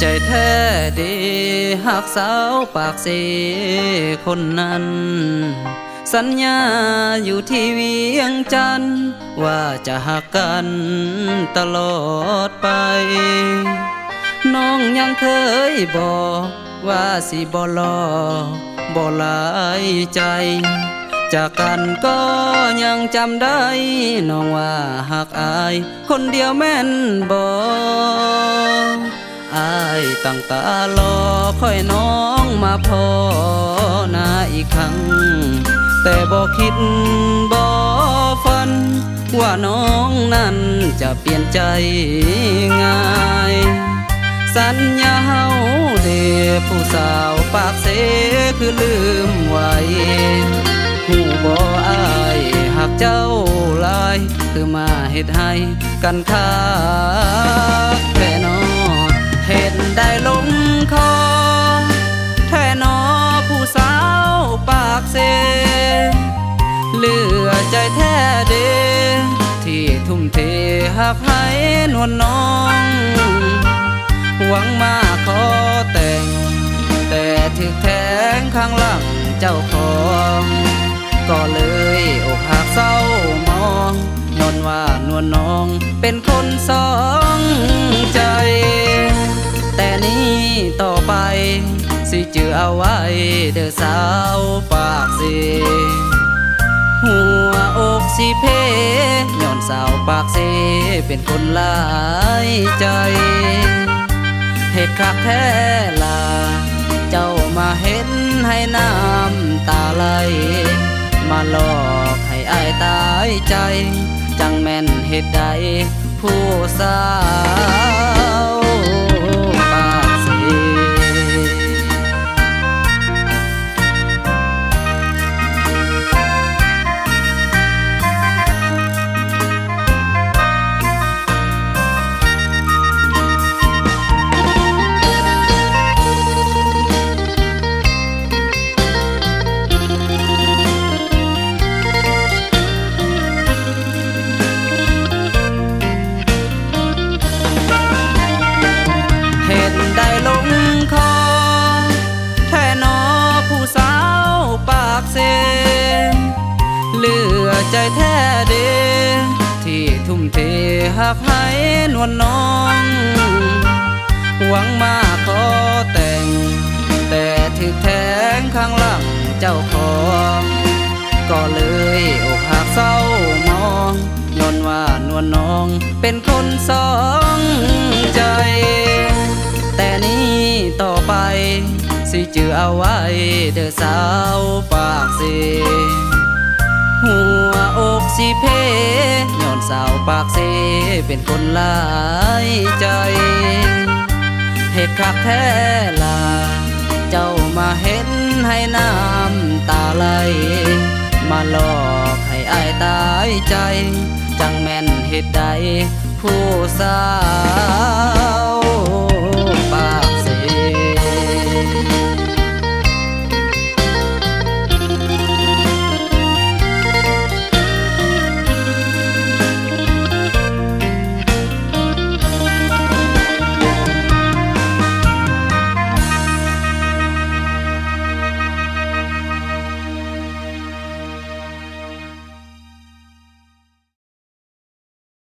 ใจแท้เดหักสาวปากเสคนนั้น สัญญาอยู่ที่เวียงจันทน์ว่าจะหักกันตลอดไป น้องยังเคยบอกว่าสิบ่รอบ่หลายใจ จากกันก็ยังจำได้ น้องว่าหักอาย คนเดียวแม่นบอาย ตั้งตารอคอยน้องมาพอนาอีกครั้ง แต่บ่คิดบ่ฝัน ว่าน้องนั้นจะเปลี่ยนใจง่าย สัญญาเฮาเดผู้สาวปากเสคือลืมไว้หูบ่อายหากเจ้าลาย คือมาเฮ็ดให้กันค่าแค่น้อเหักให้นวลน้อง หวังมาขอแต่ง แต่ถึกแทงข้างหลังเจ้าของ ก็เลยอกหักเศร้ามองนอนว่านวลน้องเป็นคนสองใจ แต่นี้ต่อไป สิจือเอาไว้เด้อสาวปากเสีหัวอกสิเพย้อ สาวปากเซเป็นคนหลายใจ เหตุคักแท้ลา เจ้ามาเห็นให้น้ำตาไหล มาหลอกให้อายตายใจ จังแม่นเหตุใดผู้สาว หักให้นวลน้อง หวังมาขอแต่ง แต่ถึกแทงข้างหลังเจ้าของก็เลยอกหักเศร้ามองย้อนว่านวลน้องเป็นคนสองใจ แต่นี้ต่อไป สิจือเอาไว้เด้อสาวปากเส หัวอกสิเพย้อนสาวปากเสเป็นคนหลายใจเหตุคักแท้ลา เจ้ามาเห็นให้น้ำตาไหล มาหลอกให้อายตายใจ จังแม่นเหตุใดผู้สาว